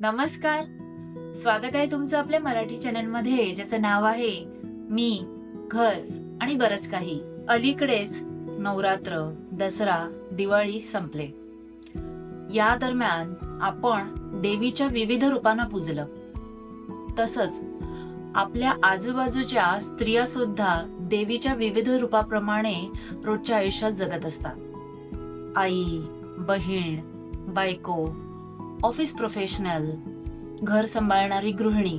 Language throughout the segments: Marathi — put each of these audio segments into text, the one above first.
नमस्कार. स्वागत आहे तुमचं आपल्या मराठी चॅनलमध्ये ज्याचं नाव आहे मी घर आणि बरंच काही. अलीकडेच नवरात्र दसरा दिवाळी संपले. या दरम्यान आपण देवीच्या विविध रूपांना पूजलं. तसंच आपल्या आजूबाजूच्या स्त्रिया सुद्धा देवीच्या विविध रूपाप्रमाणे रोजच्या आयुष्यात जगत असतात. आई बहीण बायको ऑफिस प्रोफेशनल घर सांभाळणारी गृहिणी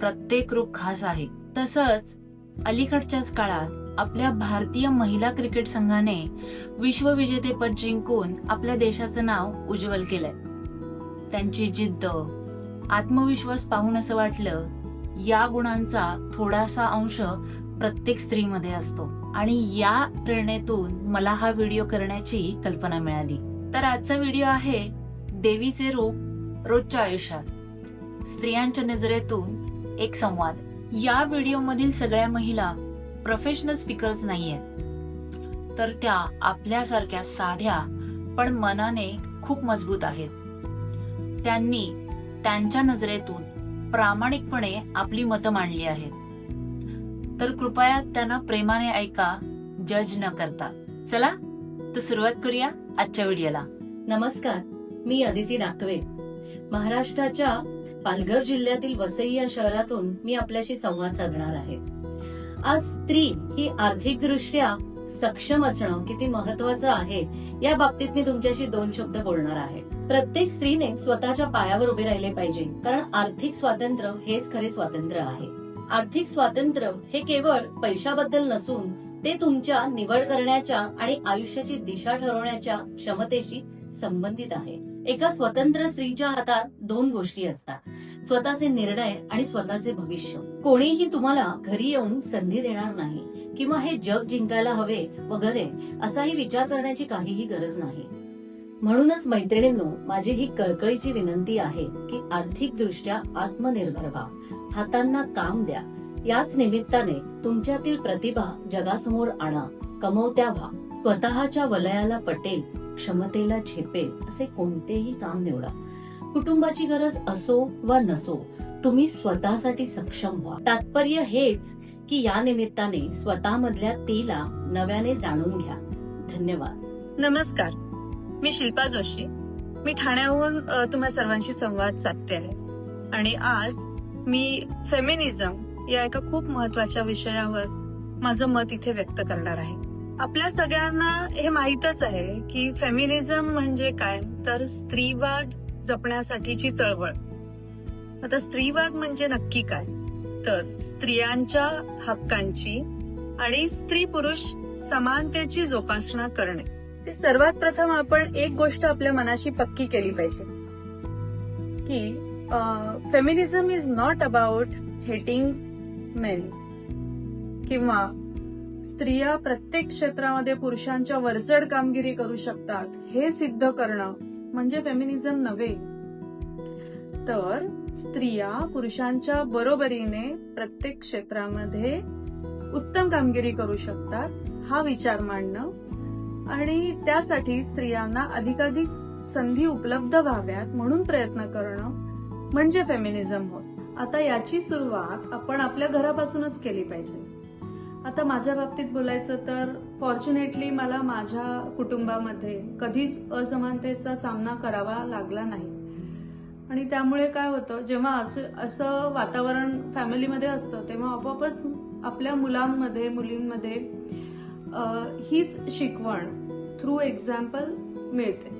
प्रत्येक रूप खास आहे. तसंच अलीकडच्याच काळात आपल्या भारतीय महिला क्रिकेट संघाने विश्वविजेतेपद जिंकून आपल्या देशाचं नाव उज्ज्वल केलंय. त्यांची जिद्द आत्मविश्वास पाहून असं वाटलं या गुणांचा थोडासा अंश प्रत्येक स्त्रीमध्ये असतो. आणि या प्रेरणेतून मला हा व्हिडिओ करण्याची कल्पना मिळाली. तर आजचा व्हिडिओ आहे देवीचे रूप रोजच्या आयुष्यात स्त्रियांच्या नजरेतून एक संवाद. या व्हिडिओमधील सगळ्या महिला प्रोफेशनल स्पीकर्स आहेत तर त्या आपल्यासारख्या साध्या पण मनाने खूप मजबूत आहेत. त्यांनी त्यांच्या नजरेतून प्रामाणिकपणे आपली मतं मांडली आहेत. तर कृपया त्यांना प्रेमाने ऐका जज न करता. चला तर सुरुवात करूया आजच्या व्हिडिओला. नमस्कार. मी अदिती नाकवे महाराष्ट्राच्या पालघर जिल्ह्यातील वसई या शहरातून मी आपल्याशी संवाद साधणार आहे. आज स्त्री ही आर्थिकदृष्ट्या सक्षम असणं किती महत्वाचं आहे या बाबतीत मी तुमच्याशी दोन शब्द बोलणार आहे. प्रत्येक स्त्रीने स्वतःच्या पायावर उभे राहिले पाहिजे कारण आर्थिक स्वातंत्र्य हेच खरे स्वातंत्र्य आहे. आर्थिक स्वातंत्र्य हे केवळ पैशाबद्दल नसून ते तुमच्या निवड करण्याच्या आणि आयुष्याची दिशा ठरवण्याच्या क्षमतेशी संबंधित आहे. एका स्वतंत्र स्त्रीच्या हातात दोन गोष्टी असतात. स्वतःचे निर्णय आणि स्वतःचे भविष्य. कोणीही तुम्हाला घरी येऊन संधी देणार नाही किंवा हे जग जिंकायला हवे वगैरे असाही विचार करण्याची काहीही गरज नाही. म्हणूनच मैत्रिणींनो माझी ही कळकळीची विनंती आहे की आर्थिक दृष्ट्या आत्मनिर्भर व्हा. हातांना काम द्या. याच निमित्ताने तुमच्यातील प्रतिभा जगासमोर आणा. कमवत्या व्हा. स्वतःच्या वलयाला पटेल. क्षमतेला झेपेल असे कोणतेही काम निवडा. कुटुंबाची गरज असो वा नसो तुम्ही स्वतःसाठी सक्षम व्हा. तात्पर्य हेच की या निमित्ताने स्वतःमधल्या तीला नव्याने जाणून घ्या. धन्यवाद. नमस्कार. मी शिल्पा जोशी. मी ठाण्याहून तुम्हा सर्वांशी संवाद साधते आहे. आणि आज मी फेमिनिझम या एका खूप महत्त्वाच्या विषयावर माझं मत इथे व्यक्त करणार आहे. आपल्या सगळ्यांना हे माहीतच आहे की फेमिनिझम म्हणजे काय? तर स्त्रीवाद जपण्यासाठीची चळवळ. आता स्त्रीवाद म्हणजे नक्की काय? तर स्त्रियांच्या हक्कांची आणि स्त्री पुरुष समानतेची जोपासना करणे. ते सर्वात प्रथम आपण एक गोष्ट आपल्या मनाशी पक्की केली पाहिजे. की feminism is not about hating men किंवा स्त्रिया प्रत्येक क्षेत्रामध्ये पुरुषांच्या वरचढ कामगिरी करू शकतात हे सिद्ध करणं म्हणजे फेमिनिझम नव्हे. तर स्त्रिया पुरुषांच्या बरोबरीने प्रत्येक क्षेत्रामध्ये उत्तम कामगिरी करू शकतात हा विचार मांडणं आणि त्यासाठी स्त्रियांना अधिकाधिक संधी उपलब्ध व्हाव्यात म्हणून प्रयत्न करणं म्हणजे फेमिनिझम होत आता याची सुरुवात आपण आपल्या घरापासूनच केली पाहिजे. आता माझ्या बाबतीत बोलायचं तर फॉर्च्युनेटली मला माझ्या कुटुंबामध्ये कधीच असमानतेचा सामना करावा लागला नाही. आणि त्यामुळे काय होतं जेव्हा असं असं वातावरण फॅमिलीमध्ये असतं तेव्हा आपोआपच आपल्या मुलांमध्ये मुलींमध्ये हीच शिकवण थ्रू एक्झाम्पल मिळते.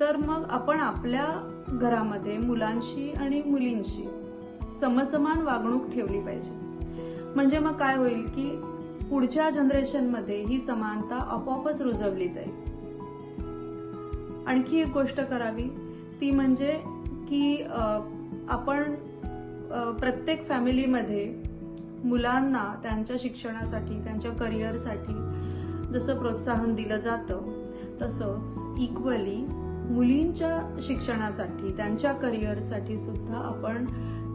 तर मग आपण आपल्या घरामध्ये मुलांशी आणि मुलींशी समसमान वागणूक ठेवली पाहिजे. म्हणजे मग काय होईल की पुढच्या जनरेशनमध्ये ही समानता आपोआपच रुजवली जाईल. आणखी एक गोष्ट करावी ती म्हणजे की आपण प्रत्येक फॅमिलीमध्ये मुलांना त्यांच्या शिक्षणासाठी त्यांच्या करिअरसाठी जसं प्रोत्साहन दिलं जातं तसंच इक्वली मुलींच्या शिक्षणासाठी त्यांच्या करिअरसाठी सुद्धा आपण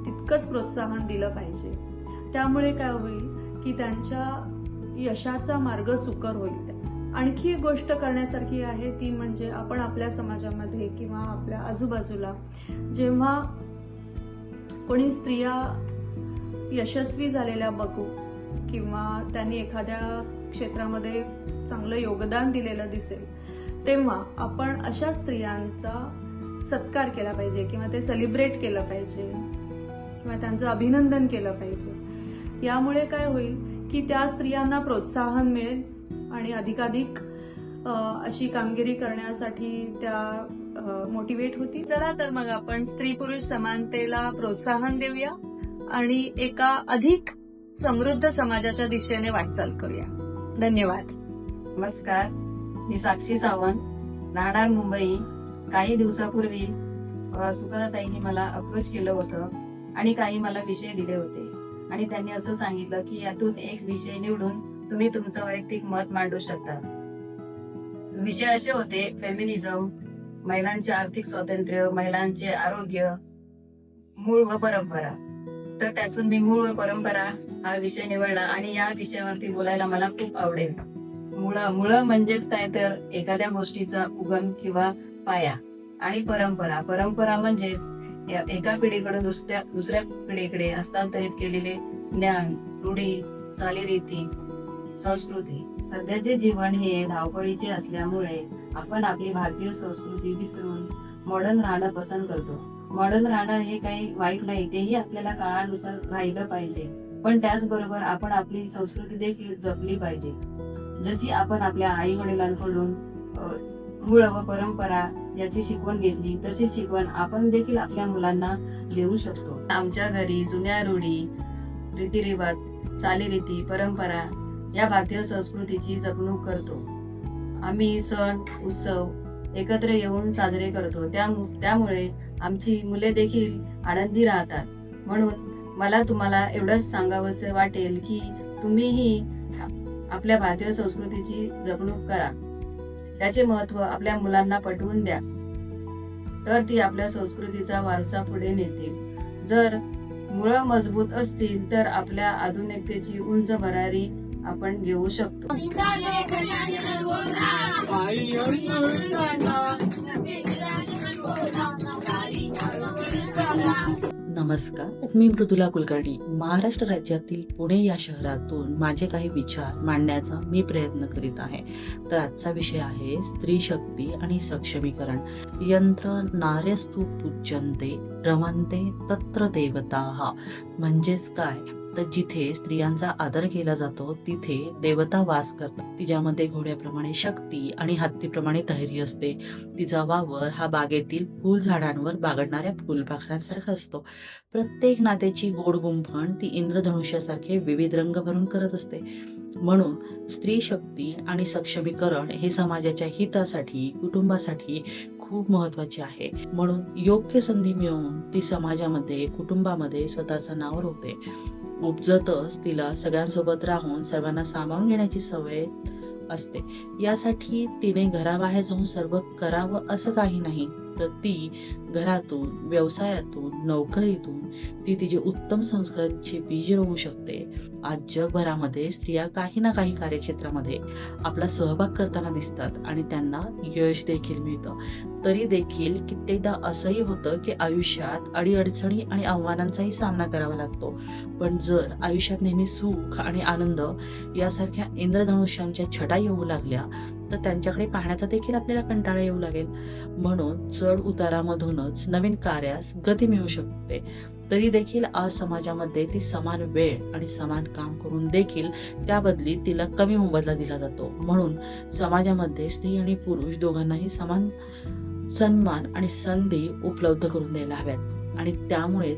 तितकंच प्रोत्साहन दिलं पाहिजे. त्यामुळे काय होईल की त्यांच्या यशाचा मार्ग सुकर होईल. आणखी एक गोष्ट करण्यासारखी आहे ती म्हणजे आपण आपल्या समाजामध्ये किंवा आपल्या आजूबाजूला जेव्हा कोणी स्त्रिया यशस्वी झालेल्या बघू किंवा त्यांनी एखाद्या क्षेत्रामध्ये चांगलं योगदान दिलेलं दिसेल तेव्हा आपण अशा स्त्रियांचा सत्कार केला पाहिजे किंवा ते सेलिब्रेट केलं पाहिजे किंवा त्यांचं अभिनंदन केलं पाहिजे. यामुळे काय होईल की त्या स्त्रियांना प्रोत्साहन मिळेल आणि अधिकाधिक अशी कामगिरी करण्यासाठी त्या मोटिवेट होती चला तर मग आपण स्त्री पुरुष समानतेला प्रोत्साहन देऊया आणि एका अधिक समृद्ध समाजाच्या दिशेने वाटचाल करूया. धन्यवाद. नमस्कार. मी साक्षी सावंत राहणार मुंबई. काही दिवसापूर्वी अ, सुकन्याताईंनी मला अप्रोच केलं होतं आणि काही मला विषय दिले होते. आणि त्यांनी असं सांगितलं की यातून एक विषय निवडून तुम्ही तुमचं वैयक्तिक मत मांडू शकता. विषय असे होते फेमिनिझम महिलांचे आर्थिक स्वातंत्र्य महिलांचे आरोग्य मूळ व परंपरा. तर त्यातून मी मूळ व परंपरा हा विषय निवडला आणि या विषयावरती बोलायला मला खूप आवडेल. मुळ मुळ म्हणजेच काय तर एखाद्या गोष्टीचा उगम किंवा पाया आणि परंपरा. परंपरा म्हणजेच एका पिढीकडून दुसऱ्या दुसऱ्या पिढीकडे हस्तांतरित केलेले ज्ञान रूढी चालीरीती संस्कृती सध्याचे जीवन हे धावपळीचे असल्यामुळे आपण आपली भारतीय संस्कृती विसरून मॉडर्न राहणं पसंत करतो. मॉडर्न राहणं हे काही वाईट नाही तेही आपल्याला काळानुसार राहिलं पाहिजे. पण त्याचबरोबर आपण आपली संस्कृती देखील जपली पाहिजे. जशी आपण आपल्या आई वडिलांकडून मूळ व परंपरा याची शिकवण घेतली तशी शिकवण आपण देखील आपल्या मुलांना देऊ शकतो. आमच्या घरी जुन्या रूढी रीतिरिवाज चालीरीती परंपरा या भारतीय संस्कृतीची जपणूक करतो. आम्ही सण उत्सव एकत्र येऊन साजरे करतो. त्या त्यामुळे आमची मुले देखील आनंदी राहतात. म्हणून मला तुम्हाला एवढंच सांगावंसं वाटेल की तुम्हीही आपल्या भारतीय संस्कृतीची जपणूक करा. त्याचे महत्त्व आपल्या मुलांना पटवून द्या. तर ती आपल्या संस्कृतीचा वारसा पुढे नेतील जर मुळं मजबूत असतील तर आपल्या आधुनिकतेची उंच भरारी आपण घेऊ शकतो. नमस्कार. मी मृदुला कुलकर्णी. महाराष्ट्र राज्यातील पुणे या शहरातून माझे काही विचार मांडण्याचा मी प्रयत्न करीत आहे. तर आजचा विषय आहे स्त्री शक्ती आणि सक्षमीकरण. यंत्र नार्यस्तू पूज्यंते रमनते तत्र देवता. म्हणजेच काय? तर जिथे स्त्रियांचा आदर केला जातो तिथे देवता वास करतात. तिच्यामध्ये घोड्याप्रमाणे शक्ती आणि हत्तीप्रमाणे धैर्य असते. तिचा वावर हा बागेतील फुल झाडांवर बागडणाऱ्या फुलपाखरांसारखा असतो. प्रत्येक नात्याची गोड गुंफण ती इंद्रधनुष्यासारखे विविध रंग भरून करत असते. म्हणून स्त्री शक्ती आणि सक्षमीकरण हे समाजाच्या हितासाठी कुटुंबासाठी खूप महत्त्वाचे आहे. म्हणून योग्य संधी मिळवून ती समाजामध्ये कुटुंबामध्ये स्वतःचं नाव रोवते उपजतच तिला सगळ्यांसोबत राहून सर्वांना सामावून घेण्याची सवय असते. यासाठी तिने घराबाहेर जाऊन सर्व करावं असं काही नाही. तर ती घरातून व्यवसायातून नोकरीतून ती तिचे उत्तम संस्कारांचे बीज रोवू शकते. आज जगभरामध्ये स्त्रिया काही ना काही कार्यक्षेत्रामध्ये आपला सहभाग करताना दिसतात आणि त्यांना यश देखील मिळतं. तरी देखील कित्येकदा असंही होतं की आयुष्यात अडीअडचणी आणि आव्हानांचाही सामना करावा लागतो. पण जर आयुष्यात नेहमी सुख आणि आनंद यासारख्या इंद्रधनुष्यांच्या छटा येऊ लागल्या तर त्यांच्याकडे पाहण्याचा देखील आपल्याला कंटाळा येऊ लागेल. म्हणून चढ उतारामधूनच नवीन कार्यास गती मिळू शकते. तरी देखील आज समाजामध्ये ती समान वेळ आणि समान काम करून देखील त्या बदली तिला कमी मोबदला दिला जातो. म्हणून समाजामध्ये स्त्री आणि पुरुष दोघांनाही समान सन्मान आणि संधी उपलब्ध करून द्यायला हव्यात. आणि त्यामुळे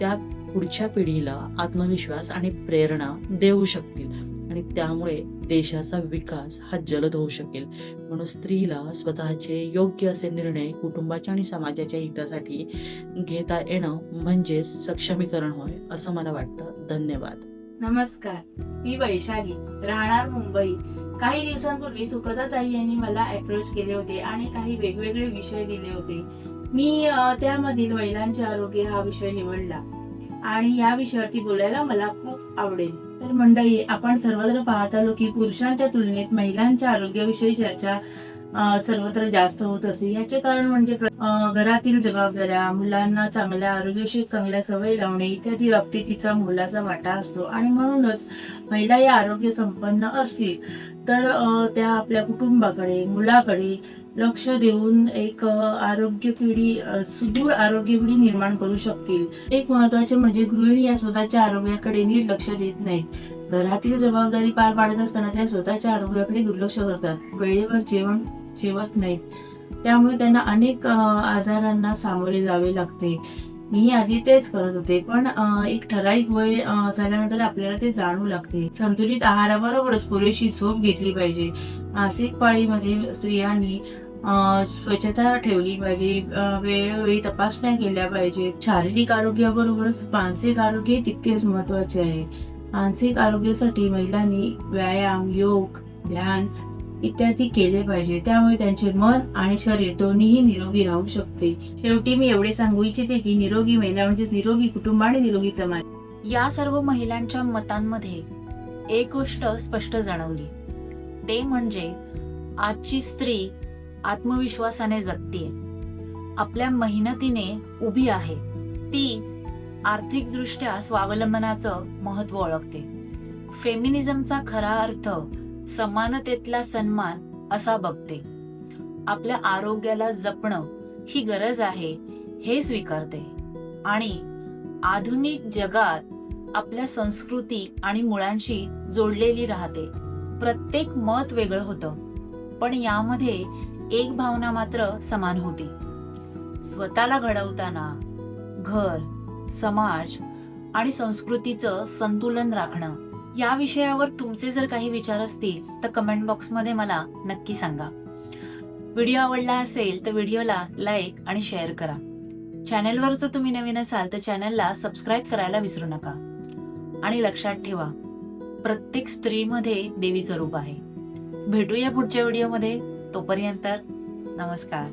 त्या पुढच्या पिढीला आत्मविश्वास आणि प्रेरणा देऊ शकतील. आणि त्यामुळे देशाचा विकास हा जलद होऊ शकेल. म्हणून स्त्रीला स्वतःचे योग्य असे निर्णय कुटुंबाच्या आणि समाजाच्या हितासाठी घेता येणं म्हणजे सक्षमीकरण होय असं मला वाटतं. धन्यवाद. नमस्कार. मी वैशाली राहणार मुंबई. काही दिवसांपूर्वी सुखदाताई यांनी मला अप्रोच केले होते आणि काही वेगवेगळे विषय दिले होते. मी त्यामधील महिलांचे आरोग्य हा विषय निवडला आणि या विषयावरती बोलायला मला खूप आवडेल. तर मंडळी आपण सर्वत्र पाहत आलो की पुरुषांच्या तुलनेत महिलांच्या आरोग्याविषयी चर्चा सर्वत्र जास्त होत असते. याचे कारण म्हणजे घरातील जबाबदाऱ्या मुलांना चांगल्या आरोग्याशी चांगल्या सवयी लावणे इत्यादी बाबतीत तिचा मोलाचा वाटा असतो. आणि म्हणूनच महिला या आरोग्य संपन्न असतील तर त्या आपल्या कुटुंबाकडे मुलाकडे लक्ष देऊन एक आरोग्य पिढी सुदृढ आरोग्य पिढी निर्माण करू शकतील. एक महत्त्वाचे म्हणजे गृहिणी या स्वतःच्या आरोग्याकडे नीट लक्ष देत नाहीत. घरातील जबाबदारी पार पाडत असताना त्या स्वतःच्या आरोग्याकडे दुर्लक्ष करतात. वेळेवर जेवण जेवत नाहीत. त्यामुळे त्यांना अनेक आजारांना सामोरे जावे लागते. मी आधी तेच करत होते पण एक ठराविक वय झाल्यानंतर आपल्याला ते जाणू लागते. संतुलित आहाराबरोबरच पुरेशी झोप घेतली पाहिजे. मासिक पाळीमध्ये स्त्रियांनी स्वच्छता ठेवली पाहिजे वेळोवेळी तपासण्या केल्या पाहिजेत शारीरिक आरोग्याबरोबरच मानसिक आरोग्य तितकेच महत्त्वाचे आहे. मानसिक आरोग्यासाठी महिलांनी व्यायाम योग ध्यान इत्यादी केले पाहिजे. त्यामुळे त्यांचे मन आणि शरीर दोन्हीही निरोगी राहू शकते. शेवटी मी एवढे सांगू इच्छिते की निरोगी महिला म्हणजेच निरोगी कुटुंब आणि निरोगी समाज. या सर्व महिलांच्या मतांमध्ये एक गोष्ट स्पष्ट जाणवली. ते म्हणजे आजची स्त्री आत्मविश्वासाने जगते आपल्या मेहनतीने उभी आहे. ती आर्थिकदृष्ट्या स्वावलंबनाचं महत्त्व ओळखते. फेमिनिझमचा खरा अर्थ समानतेतला सन्मान असा बघते. आपल्या आरोग्याला जपणं ही गरज आहे हे स्वीकारते. आणि आधुनिक जगात आपल्या संस्कृती आणि मुळांशी जोडलेली राहते. प्रत्येक मत वेगळं होतं पण यामध्ये एक भावना मात्र समान होती. स्वतःला घडवताना घर समाज आणि संस्कृतीचं संतुलन राखणं या विषयावर तुमचे जर काही विचार असतील तर कमेंट बॉक्समध्ये मला नक्की सांगा. व्हिडिओ आवडला असेल तर व्हिडिओला लाईक आणि शेअर करा. चॅनलवर जर तुम्ही नवीन असाल तर चॅनलला सबस्क्राईब करायला विसरू नका. आणि लक्षात ठेवा प्रत्येक स्त्रीमध्ये देवीचं रूप आहे. भेटूया पुढच्या व्हिडिओमध्ये. तोपर्यंत नमस्कार.